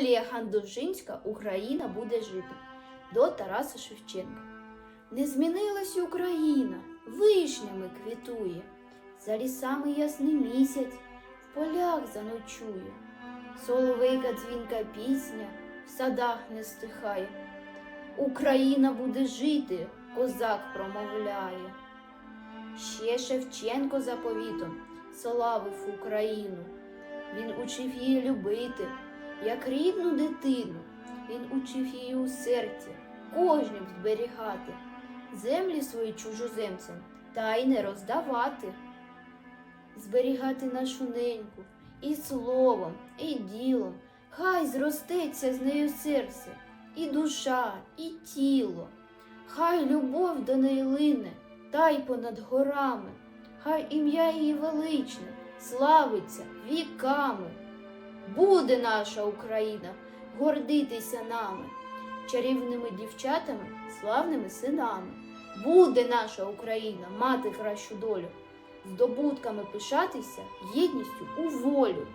Юлія Хандовжинська Україна буде жити до Тараса Шевченка. Не змінилась Україна, вишнями квітує, за лісами ясний місяць, в полях заночує. Соловейка дзвінка пісня в садах не стихає. Україна буде жити, козак промовляє. Ще Шевченко заповітом славив Україну. Він учив її любити, як рідну дитину. Він учив її у серці, кожнім зберігати, землі свої чужоземцям та й не роздавати, зберігати нашу неньку і словом, і ділом, хай зростеться з нею серце, і душа, і тіло, хай любов до неї лине, та й понад горами, хай ім'я її величне славиться віками. Буде наша Україна гордитися нами, чарівними дівчатами, славними синами. Буде наша Україна мати кращу долю, здобутками пишатися, єдністю у волю.